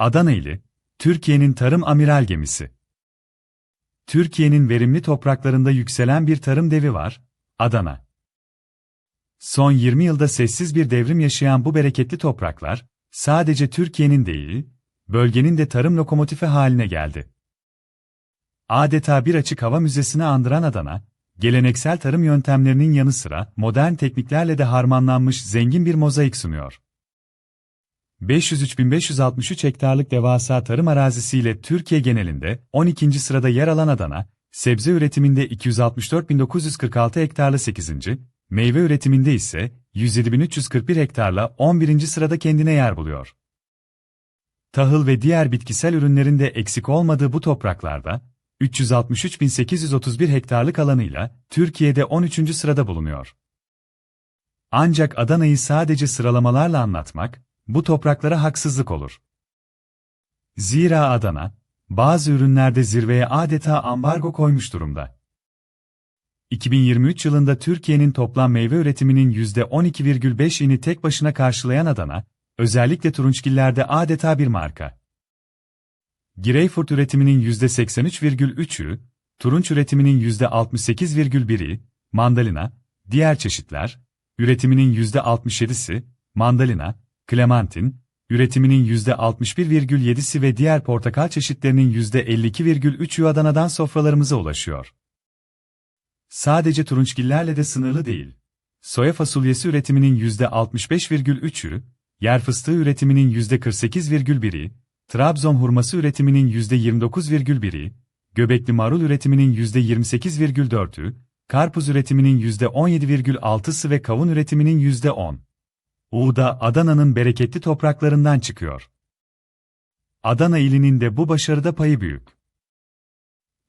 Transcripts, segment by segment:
Adana ili, Türkiye'nin tarım amiral gemisi. Türkiye'nin verimli topraklarında yükselen bir tarım devi var, Adana. Son 20 yılda sessiz bir devrim yaşayan bu bereketli topraklar, sadece Türkiye'nin değil, bölgenin de tarım lokomotifi haline geldi. Adeta bir açık hava müzesini andıran Adana, geleneksel tarım yöntemlerinin yanı sıra modern tekniklerle de harmanlanmış zengin bir mozaik sunuyor. 503.563 hektarlık devasa tarım arazisiyle Türkiye genelinde 12. sırada yer alan Adana, sebze üretiminde 264.946 hektarla 8. meyve üretiminde ise 107.341 hektarla 11. sırada kendine yer buluyor. Tahıl ve diğer bitkisel ürünlerin de eksik olmadığı bu topraklarda, 363.831 hektarlık alanıyla Türkiye'de 13. sırada bulunuyor. Ancak Adana'yı sadece sıralamalarla anlatmak, bu topraklara haksızlık olur. Zira Adana, bazı ürünlerde zirveye adeta ambargo koymuş durumda. 2023 yılında Türkiye'nin toplam meyve üretiminin %12,5'ini tek başına karşılayan Adana, özellikle turunçgillerde adeta bir marka. Greyfurt üretiminin %83,3'ü, turunç üretiminin %68,1'i, mandalina, diğer çeşitler, üretiminin %67'si, mandalina, Clementin, üretiminin %61,7'si ve diğer portakal çeşitlerinin %52,3'ü Adana'dan sofralarımıza ulaşıyor. Sadece turunçgillerle de sınırlı değil. Soya fasulyesi üretiminin %65,3'ü, yer fıstığı üretiminin %48,1'i, Trabzon hurması üretiminin %29,1'i, göbekli marul üretiminin %28,4'ü, karpuz üretiminin %17,6'sı ve kavun üretiminin %10. Uğda Adana'nın bereketli topraklarından çıkıyor. Adana ilinin de bu başarıda payı büyük.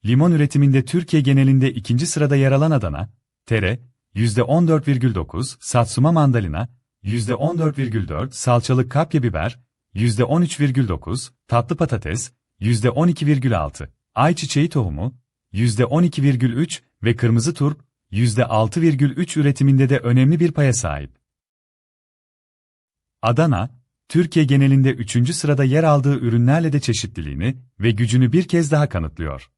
Limon üretiminde Türkiye genelinde ikinci sırada yer alan Adana, tere, %14,9, satsuma mandalina, %14,4, salçalık kapya biber, %13,9, tatlı patates, %12,6, ayçiçeği tohumu, %12,3 ve kırmızı turp, %6,3 üretiminde de önemli bir paya sahip. Adana, Türkiye genelinde üçüncü sırada yer aldığı ürünlerle de çeşitliliğini ve gücünü bir kez daha kanıtlıyor.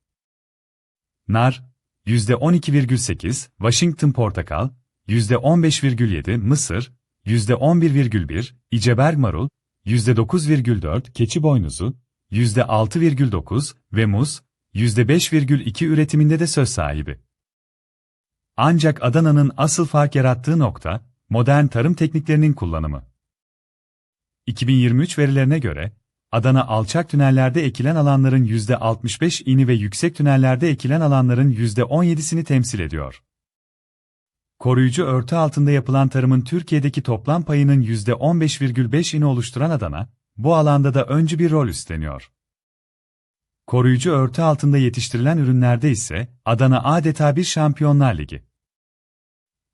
Nar, %12,8, Washington portakal, %15,7, mısır, %11,1, İceberg marul, %9,4, keçi boynuzu, %6,9 ve muz, %5,2 üretiminde de söz sahibi. Ancak Adana'nın asıl fark yarattığı nokta, modern tarım tekniklerinin kullanımı. 2023 verilerine göre, Adana alçak tünellerde ekilen alanların %65'ini ve yüksek tünellerde ekilen alanların %17'sini temsil ediyor. Koruyucu örtü altında yapılan tarımın Türkiye'deki toplam payının %15,5'ini oluşturan Adana, bu alanda da öncü bir rol üstleniyor. Koruyucu örtü altında yetiştirilen ürünlerde ise Adana adeta bir şampiyonlar ligi.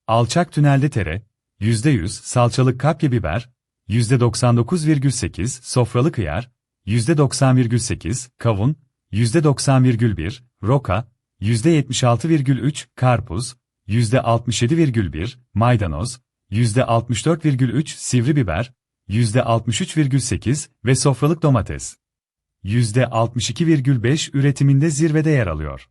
Alçak tünelde tere, %100 salçalık kapya biber, %99,8 sofralı kıyar, %90,8 kavun, %90,1 roka, %76,3 karpuz, %67,1 maydanoz, %64,3 sivri biber, %63,8 ve sofralık domates. %62,5 üretiminde zirvede yer alıyor.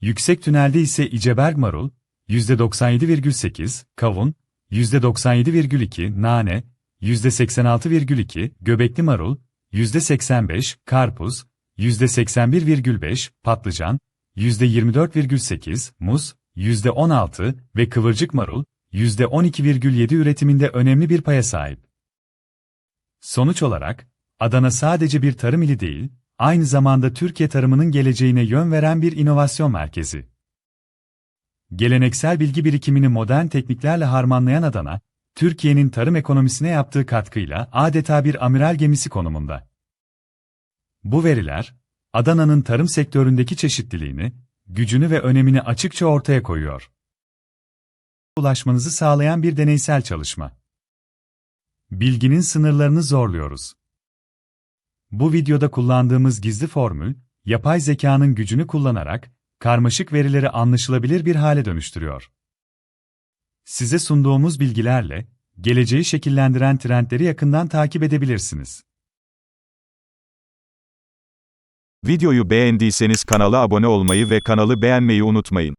Yüksek tünelde ise İceberg marul, %97,8, kavun, %97,2 nane, %86,2 göbekli marul, %85 karpuz, %81,5 patlıcan, %24,8 muz, %16 ve kıvırcık marul, %12,7 üretiminde önemli bir paya sahip. Sonuç olarak, Adana sadece bir tarım ili değil, aynı zamanda Türkiye tarımının geleceğine yön veren bir inovasyon merkezi. Geleneksel bilgi birikimini modern tekniklerle harmanlayan Adana, Türkiye'nin tarım ekonomisine yaptığı katkıyla adeta bir amiral gemisi konumunda. Bu veriler, Adana'nın tarım sektöründeki çeşitliliğini, gücünü ve önemini açıkça ortaya koyuyor. Ulaşmanızı sağlayan bir deneysel çalışma. Bilginin sınırlarını zorluyoruz. Bu videoda kullandığımız gizli formül, yapay zekanın gücünü kullanarak, karmaşık verileri anlaşılabilir bir hale dönüştürüyor. Size sunduğumuz bilgilerle, geleceği şekillendiren trendleri yakından takip edebilirsiniz. Videoyu beğendiyseniz kanala abone olmayı ve kanalı beğenmeyi unutmayın.